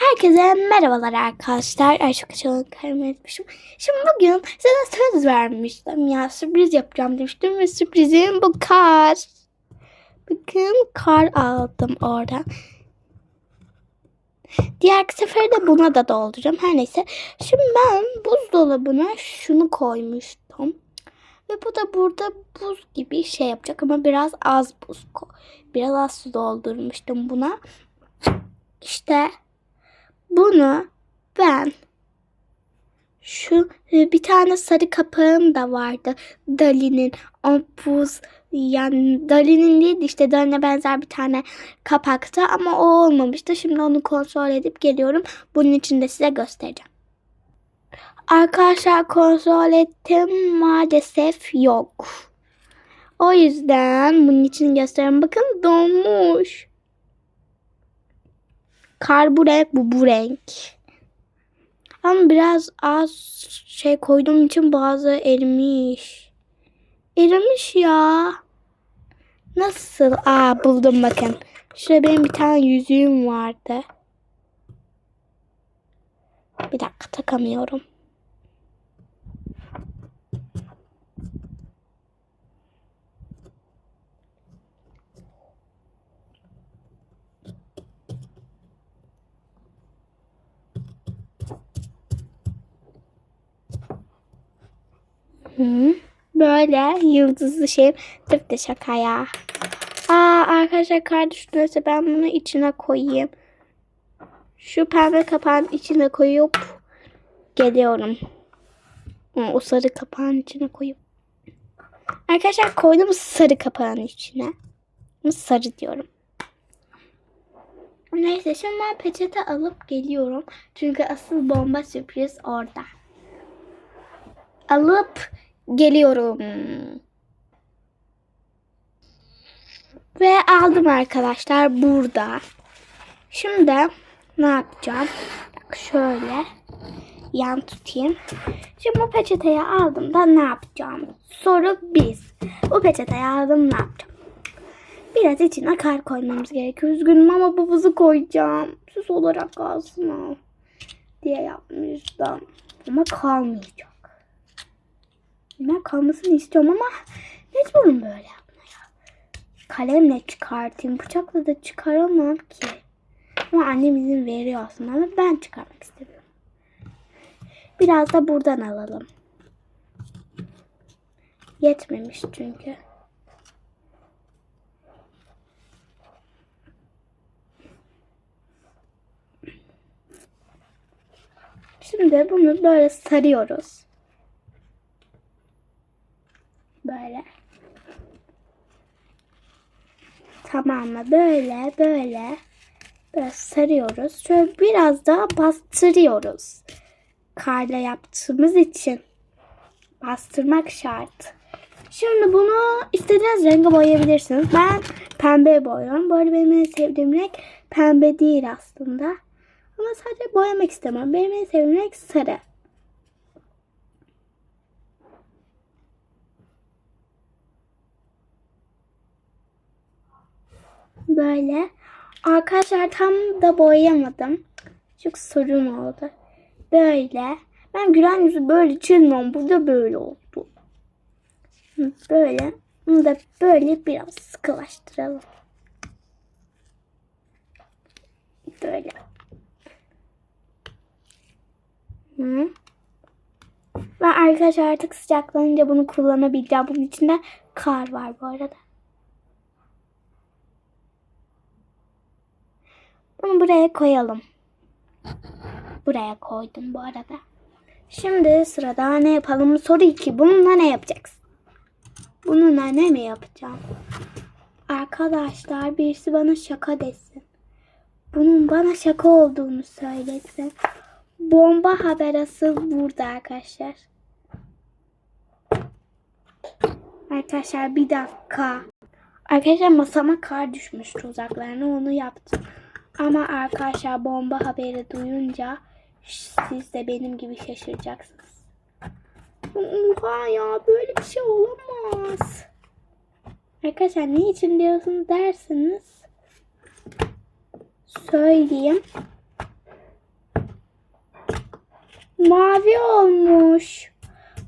Herkese merhabalar arkadaşlar. Ay çok açalım karımı etmişim. Şimdi bugün size söz vermiştim ya sürpriz yapacağım demiştim ve sürprizim bu kar. Bakın kar aldım oradan. Diğer sefere de buna da dolduracağım. Her neyse. Şimdi ben buzdolabına şunu koymuştum. Ve bu da burada buz gibi şey yapacak ama biraz az buz. Biraz az su doldurmuştum buna. İşte bunu ben şu e, bir tane sarı kapağım da vardı. Dali'nin o buz yani Dali'nin değil de işte Dali'ne benzer bir tane kapakta ama o olmamıştı. Şimdi onu kontrol edip geliyorum. Bunun için de size göstereceğim. Arkadaşlar kontrol ettim maalesef yok. O yüzden bunun için gösteriyorum. Bakın donmuş. Kar bu renk, bu bu renk. Ama biraz az şey koyduğum için bazı erimiş. Erimiş ya. Nasıl? Aa buldum bakın. Şurada benim bir tane yüzüğüm vardı. Bir dakika takamıyorum. Böyle yıldızlı şey. Tıp da şaka ya. Aa arkadaşlar kar ben bunu içine koyayım. Şu pembe kapağın içine koyup geliyorum. O sarı kapağın içine koyup. Arkadaşlar koydum sarı kapağın içine. Sarı diyorum. Neyse şimdi ben peçete alıp geliyorum. Çünkü asıl bomba sürpriz orada alıp geliyorum. Ve aldım arkadaşlar burada. Şimdi ne yapacağım? Bak şöyle yan tutayım. Şimdi bu peçeteyi aldım da ne yapacağım? Soru biz. Bu peçeteyi aldım ne yapacağım? Biraz içine kar koymamız gerekiyor. Üzgünüm ama bu buzu koyacağım. Süs olarak kalsın o. Diye yapmıştım. Ama kalmayacak. Ben kalmasını istiyorum ama mecburum böyle yapmaya. Kalemle çıkartayım. Bıçakla da çıkaramam ki. Ama annem izin veriyor aslında ama ben çıkarmak istemiyorum. Biraz da buradan alalım. Yetmemiş çünkü. Şimdi bunu böyle sarıyoruz. Böyle. Tamam mı? Böyle böyle. Böyle sarıyoruz. Şöyle biraz daha bastırıyoruz. Karla yaptığımız için. Bastırmak şart. Şimdi bunu istediğiniz renge boyayabilirsiniz. Ben pembe boyuyorum. Bu arada benim en sevdiğim renk pembe değil aslında. Ama sadece boyamak istemem. Benim en sevdiğim renk sarı. Böyle. Arkadaşlar tam da boyayamadım. Çok sorun oldu. Böyle. Ben gülen yüzü böyle çizmiyorum. Burada böyle oldu. Böyle. Bunu da böyle biraz sıkılaştıralım. Böyle. Hı. Ve arkadaşlar artık sıcaklanınca bunu kullanabileceğim. Bunun içinde kar var bu arada. Bunu buraya koyalım. Buraya koydum bu arada. Şimdi sırada ne yapalım? Soru 2. Bununla ne yapacaksın? Bununla ne mi yapacağım? Arkadaşlar birisi bana şaka desin. Bunun bana şaka olduğunu söylesin. Bomba haber asıl burada arkadaşlar. Arkadaşlar bir dakika. Arkadaşlar masama kar düşmüştü uzaklarına onu yaptım. Ama arkadaşlar bomba haberi duyunca siz de benim gibi şaşıracaksınız. Oha ya böyle bir şey olamaz. Arkadaşlar ne için diyorsunuz dersiniz. Söyleyeyim. mavi olmuş.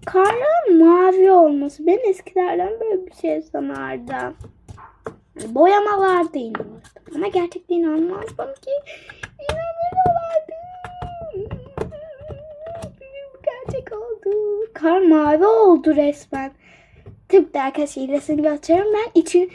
Karların mavi olması. Ben eskilerden böyle bir şey sanardım. Boyamalar değil. Ama gerçekten inanmazdım ki. İnanmıyorlardı. Gerçek oldu. Kar mavi oldu resmen. De arkadaşlar resim gösteriyorum. Ben için